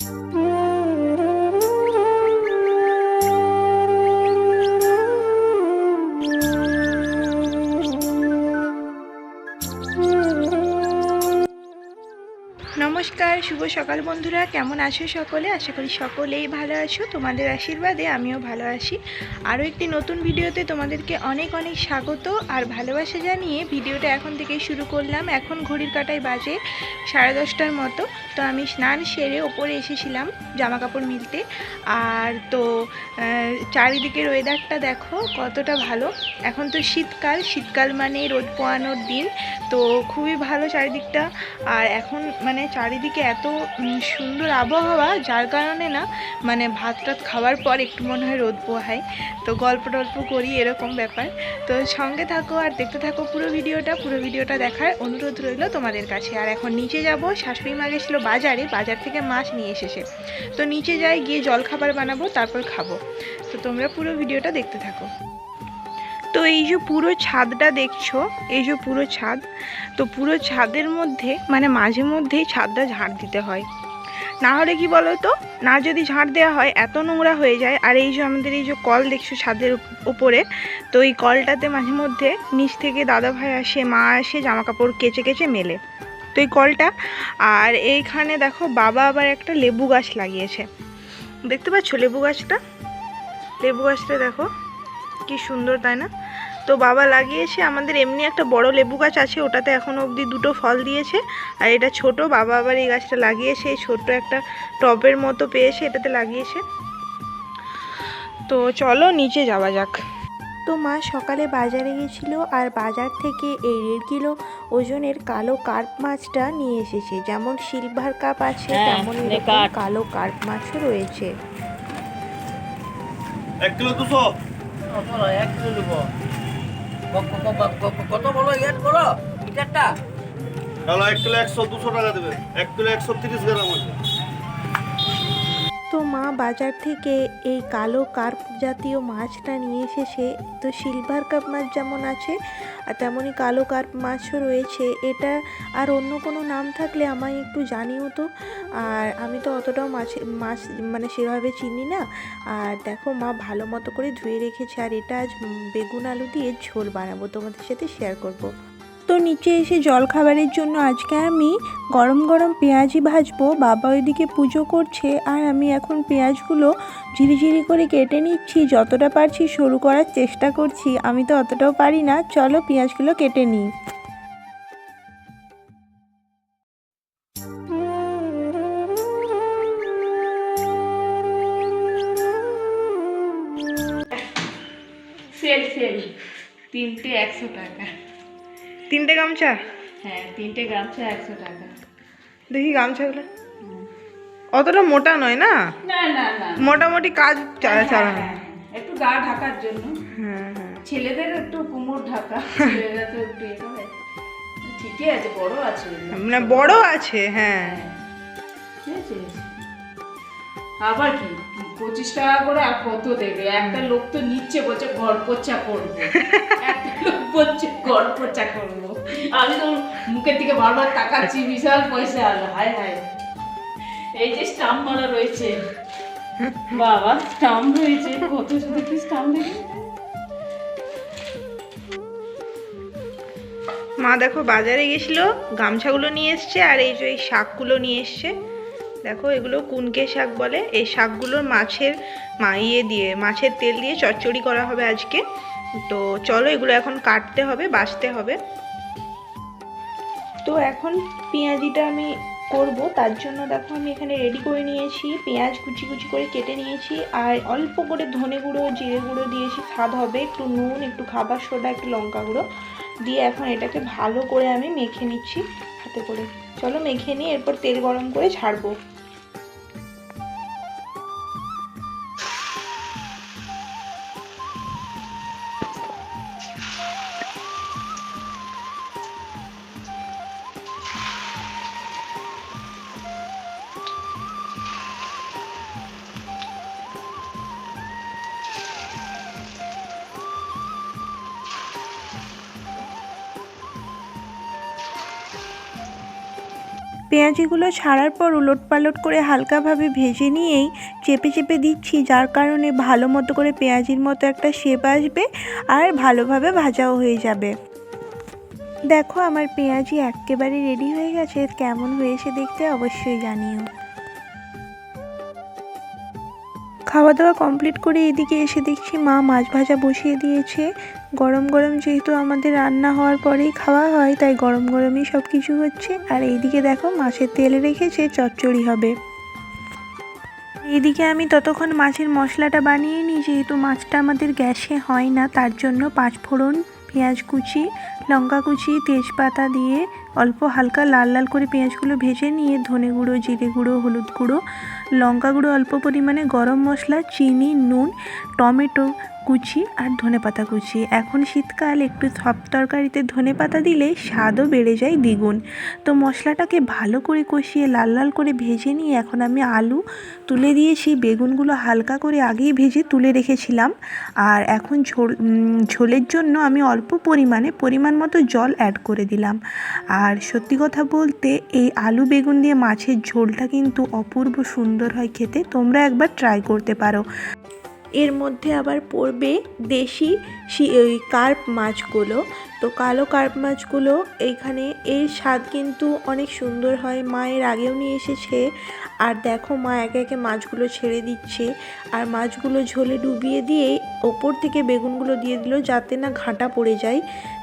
Mm-hmm. শুভ সকাল বন্ধুরা, কেমন আছো সকলে? আশা করি সকলেই ভালো আছো। তোমাদের আশীর্বাদে আমিও ভালো আছি। আরও একটি নতুন ভিডিওতে তোমাদেরকে অনেক অনেক স্বাগত আর ভালোবাসা জানিয়ে ভিডিওটা এখন থেকেই শুরু করলাম। এখন ঘড়ির কাটায় বাজে সাড়ে দশটার মতো। তো আমি স্নান সেরে ওপরে এসেছিলাম জামা কাপড় মিলতে। আর তো চারিদিকের ওয়েদারটা দেখো কতটা ভালো। এখন তো শীতকাল শীতকাল মানে রোদ পোয়ানোর দিন। তো খুবই ভালো চারিদিকটা। আর এখন মানে চারিদিকে এত উম, সুন্দর আবহাওয়া যার কারণে না মানে ভাত টাত খাওয়ার পর একটু মনে হয় রোদ পোহায়। তো গল্প টল্প করি এরকম ব্যাপার। তো সঙ্গে থাকো আর দেখতে থাকো পুরো ভিডিওটা পুরো ভিডিওটা দেখার অনুরোধ রইল তোমাদের কাছে। আর এখন নিচে যাব শাশুড়ি মা গেছিল বাজারে বাজার থেকে মাছ নিয়ে এসেছে। তো নিচে যাই গিয়ে জল খাবার বানাবো তারপর খাব। তো তোমরা পুরো ভিডিওটা দেখতে থাকো। তো এই যে পুরো ছাদটা দেখছ, এই যে পুরো ছাদ, তো পুরো ছাদের মধ্যে মানে মাঝে মধ্যেই ছাদটা ঝাড় দিতে হয়। না হলে কি বলো তো না যদি ঝাড় দেওয়া হয়, এত নোংরা হয়ে যায়। আর এই যে আমাদের এই যে কল দেখছ ছাদের উপ- উপরে, তো এই কলটাতে মাঝে মধ্যে নিচ থেকে দাদা ভাই আসে, মা আসে জামা কাপড় কেচে কেচে মেলে। তো এই কলটা, আর এইখানে দেখো বাবা আবার একটা লেবু গাছ লাগিয়েছে। দেখতে পাচ্ছ লেবু গাছটা? লেবু গাছটা দেখো। কি সুন্দর তাই না? তো বাবা লাগিয়েছে আমাদের এমনি একটা বড় লেবু গাছ আছে ওটাতে এখনও অবধি দুটো ফল দিয়েছে আর এটা ছোট বাবা আবার এই গাছটা লাগিয়েছে এই ছোট্ট একটা টবের মতো পেয়েছে এটাতে লাগিয়েছে। তো চলো নিচে যাওয়া যাক। তো মা সকালে বাজারে গেছিল আর বাজার থেকে এই দেড় কিলো ওজনের কালো কার্প মাছটা নিয়ে এসেছে। যেমন সিলভার কাপ আছে হ্যাঁ, তেমন নে এরকম কাট। কালো কার্প মাছও রয়েছে। এক কিলো দুশো। এক কিলো নেব। কত বলো ইয়ার বলো, মিটারটা? এক কিলো দুশো টাকা দেবে। এক কিলো একশো তিরিশ গ্রাম আছে। তো মা বাজার থেকে এই কালো কার্প জাতীয় মাছটা নিয়ে এসেছে তো সিলভার কাপ মাছ যেমন আছে, আর তেমনই কালো কার্প মাছও রয়েছে। এটা আর অন্য কোনো নাম থাকলে আমায় একটু জানিও তো। আর আমি তো অতটাও মাছ মাছ মানে সেভাবে চিনি না। আর দেখো মা ভালো মতো করে ধুয়ে রেখেছে, আর এটা আজ বেগুন আলু দিয়ে ঝোল বানাবো। তোমাদের সাথে শেয়ার করব। তো নিচে এসে জল খাবারের জন্য আজকে আমি গরম গরম পেঁয়াজি ভাজবো। বাবা ওইদিকে পুজো করছে আর আমি এখন পেঁয়াজগুলো ঝিরিঝিরি করে কেটে নিচ্ছি। যতটা পারছি সরু করার চেষ্টা করছি। আমি তো অতটাও পারি না। চলো পেঁয়াজগুলো কেটে নিই। তিনটে একশো টাকা। তিনটে গামছা? হ্যাঁ তিনটে গামছা একশো টাকা। দেখি গামছাগুলো। অতটা মোটা নয় না? না না না। মোটামুটি কাজ চা- হ্যাঁ, চালানো হ্যাঁ, একটু গা ঢাকার জন্য। হ্যাঁ হ্যাঁ। ছেলেদের একটু কোমর ঢাকা ছেলেরা তো একটু ঠিকই আছে বড় আছে। ওগুলো। মানে বড় আছে হ্যাঁ। ঠিক আছে। আবার কি? পঁচিশ টাকা করে আর কত দেবে? একটা লোক তো নিচ্ছে বলছে ঘর পোচা করব। বলছে করব। আমি তো মুখের দিকে বারবার তাকাচ্ছি, বিশাল পয়সা হায় হায়। এই যে স্টাম্প মারা রয়েছে। বাবা স্টাম্প রয়েছে। কত শুধু কি স্টাম্প মা দেখো, বাজারে গেছিল, গামছাগুলো নিয়ে এসছে, আর এই যে এই শাকগুলো নিয়ে এসছে। দেখো, এগুলো কুনকে শাক বলে? এই শাকগুলোর মাছের মা ইয়ে দিয়ে, মাছের তেল দিয়ে চচ্চড়ি করা হবে আজকে। তো চলো এগুলো এখন কাটতে হবে বাছতে হবে। তো এখন পেঁয়াজিটা আমি করব, তার জন্য দেখো আমি এখানে রেডি করে নিয়েছি। পেঁয়াজ কুচি কুচি করে কেটে নিয়েছি, আর অল্প করে ধনে গুঁড়ো, জিরে গুঁড়ো দিয়েছি। স্বাদ হবে একটু নুন, একটু খাবার সোডা, একটু লঙ্কা গুঁড়ো। দিয়ে এখন এটাকে ভালো করে আমি মেখে নিচ্ছি হাতে করে। চলো মেখে নিয়ে এরপর তেল গরম করে ছাড়বো। পেঁয়াজিগুলো ছাড়ার পর উলট পালট করে হালকাভাবে ভেজে নিয়েই চেপে চেপে দিচ্ছি, যার কারণে ভালো মতো করে পেঁয়াজির মতো একটা শেপ আসবে আর ভালোভাবে ভাজাও হয়ে যাবে। দেখো আমার পেঁয়াজি একেবারে রেডি হয়ে গেছে, কেমন হয়েছে দেখতে অবশ্যই জানিও। খাওয়া দাওয়া কমপ্লিট করে এদিকে এসে দেখছি মা মাছ ভাজা বসিয়ে দিয়েছে। গরম গরম যেহেতু আমাদের রান্না হওয়ার পরেই খাওয়া হয়, তাই গরম গরমই সব কিছু হচ্ছে। আর এইদিকে দেখো মাছের তেল রেখেছে, চচ্চড়ি হবে। এইদিকে আমি ততক্ষণ মাছের মশলাটা বানিয়ে নিই, যেহেতু মাছটা আমাদের গ্যাসে হয় না, তার জন্য পাঁচ ফোড়ন পেঁয়াজ কুচি, লঙ্কা কুচি, তেজপাতা দিয়ে অল্প হালকা লাল লাল করে পেঁয়াজগুলো ভেজে নিয়ে ধনে গুঁড়ো, জিরে গুঁড়ো, হলুদ গুঁড়ো, লঙ্কা গুঁড়ো অল্প পরিমাণে গরম মশলা, চিনি, নুন, টমেটো কুচি আর ধনেপাতা কুচি। এখন শীতকাল, একটু সব তরকারিতে ধনেপাতা দিলে স্বাদও বেড়ে যায় দ্বিগুণ। তো মশলাটাকে ভালো করে কষিয়ে লাল লাল করে ভেজে নিয়ে এখন আমি আলু তুলে দিয়েছি, বেগুনগুলো হালকা করে আগেই ভেজে তুলে রেখেছিলাম। আর এখন ঝোল ঝোলের জন্য আমি অল্প পরিমাণে পরিমাণ মতো জল অ্যাড করে দিলাম। আর সত্যি কথা বলতে এই আলু বেগুন দিয়ে মাছের ঝোলটা কিন্তু অপূর্ব সুন্দর হয় খেতে, তোমরা একবার ট্রাই করতে পারো। এর মধ্যে আবার পড়বে দেশি কার্প মাছগুলো। তো কালো কার্প মাছগুলো এইখানে। এর স্বাদ কিন্তু অনেক সুন্দর হয়। মায়ের আগেও নিয়ে এসেছে। আর দেখো মা একে একে মাছগুলো ছেড়ে দিচ্ছে। আর মাছগুলো ঝোলে ডুবিয়ে দিয়ে ওপর থেকে বেগুনগুলো দিয়ে দিল যাতে না ঘাঁটা পড়ে যায়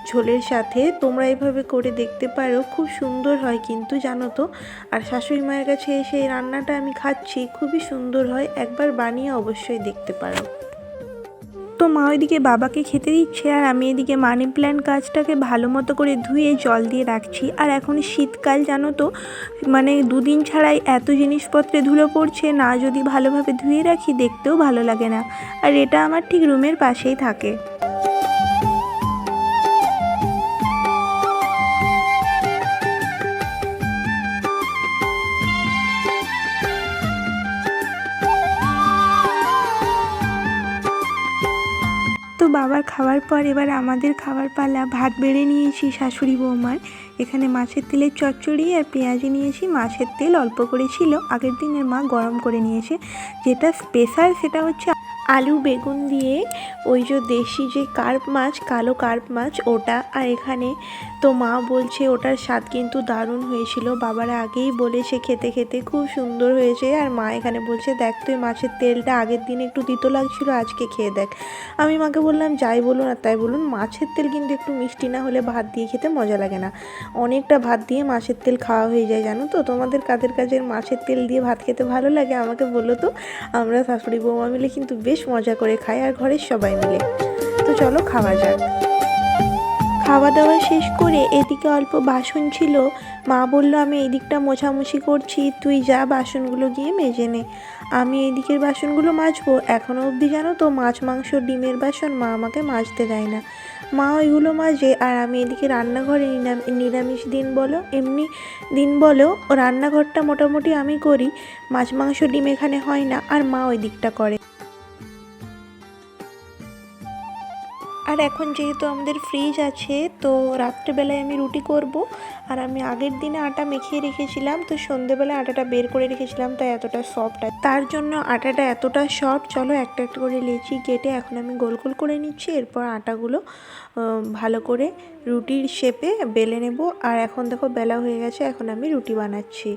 ঝোলের সাথে। তোমরা এভাবে করে দেখতে পারো। খুব সুন্দর হয় কিন্তু, জানো তো? আর শাশুড়ি মায়ের কাছে এসে এই রান্নাটা আমি খাচ্ছি। খুবই সুন্দর হয়। একবার বানিয়ে অবশ্যই দেখতে পারো। তো মা ওইদিকে বাবাকে খেতে দিচ্ছে আর আমি এদিকে মানি প্ল্যান্ট গাছটাকে ভালো মতো করে ধুয়ে জল দিয়ে রাখছি। আর এখন শীতকাল, জানো তো? মানে দুদিন ছাড়াই এত জিনিসপত্রে ধুলো পড়ছে, না যদি ভালোভাবে ধুয়ে রাখি দেখতেও ভালো লাগে না। আর এটা আমার ঠিক রুমের পাশেই থাকে। খাওয়ার পর এবার আমাদের খাবার পালা ভাত বেড়ে নিয়েছি শাশুড়ি বৌমার। এখানে মাছের তেলের চচ্চড়ি আর পেঁয়াজি নিয়েছি। মাছের তেল অল্প করে ছিল আগের দিনের মা গরম করে নিয়েছে। যেটা স্পেশাল সেটা হচ্ছে আলু বেগুন দিয়ে ওই যে দেশি যে কার্প মাছ, কালো কার্প মাছ, ওটা। আর এখানে তো মা বলছে ওটার স্বাদ কিন্তু দারুণ হয়েছিল। বাবারা আগেই বলেছে খেতে খেতে খুব সুন্দর হয়েছে। আর মা এখানে বলছে, দেখ তুই মাছের তেলটা আগের দিন একটু তিতো লাগছিল, আজকে খেয়ে দেখ। আমি মাকে বললাম, যাই বলুন আর তাই বলুন, মাছের তেল কিন্তু একটু মিষ্টি না হলে ভাত দিয়ে খেতে মজা লাগে না। অনেকটা ভাত দিয়ে মাছের তেল খাওয়া হয়ে যায়, জানো তো? তোমাদের কাদের কাজের মাছের তেল দিয়ে ভাত খেতে ভালো লাগে? আমাকে বলো তো। আমরা শাশুড়ি বৌমা মিলে কিন্তু বেশ মজা করে খাই আর ঘরের সবাই মিলে। তো চলো খাওয়া যাক। খাওয়া দাওয়া শেষ করে এদিকে অল্প বাসন ছিল। মা বলল, আমি এই দিকটা মোছামুছি করছি, তুই যা বাসনগুলো গিয়ে মেজে নে। আমি এই দিকের বাসনগুলো মাজবো। এখনও অবধি জানো তো, মাছ, মাংস, ডিমের বাসন মা আমাকে মাজতে দেয় না। মা ওইগুলো মাজে আর আমি এদিকে রান্নাঘরে নিরাম- নিরামিষ দিন বলো, এমনি দিন বলো রান্নাঘরটা মোটামুটি আমি করি। মাছ, মাংস, ডিম এখানে হয় না আর মা ওই দিকটা করে। আর এখন যেহেতু আমাদের ফ্রিজ আছে, তো রাত্রেবেলায় আমি রুটি করব। আর আমি আগের দিনে আটা মেখিয়ে রেখেছিলাম, তো সন্ধেবেলায় আটাটা বের করে রেখেছিলাম, তাই এতটা সফট তার জন্য আটাটা এতটা সফট চলো একটা একটা করে লেচি কেটে এখন আমি গোল গোল করে নিচ্ছি, এরপর আটাগুলো ভালো করে রুটির শেপে বেলে নেব। আর এখন দেখো বেলা হয়ে গেছে, এখন আমি রুটি বানাচ্ছি।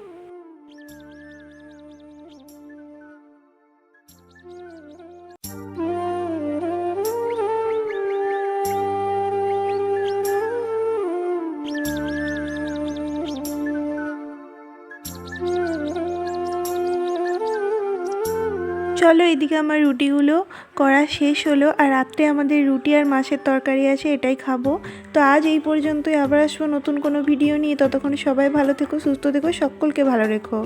চলো এদিকে আমার রুটিগুলো করা শেষ হলো আর রাত্রে আমাদের রুটি আর মাছের তরকারি আছে, এটাই খাব। তো আজ এই পর্যন্তই, আবার আসব নতুন কোনো ভিডিও নিয়ে। ততক্ষণ সবাই ভালো থেকো, সুস্থ থেকো, সকলকে ভালো রেখো।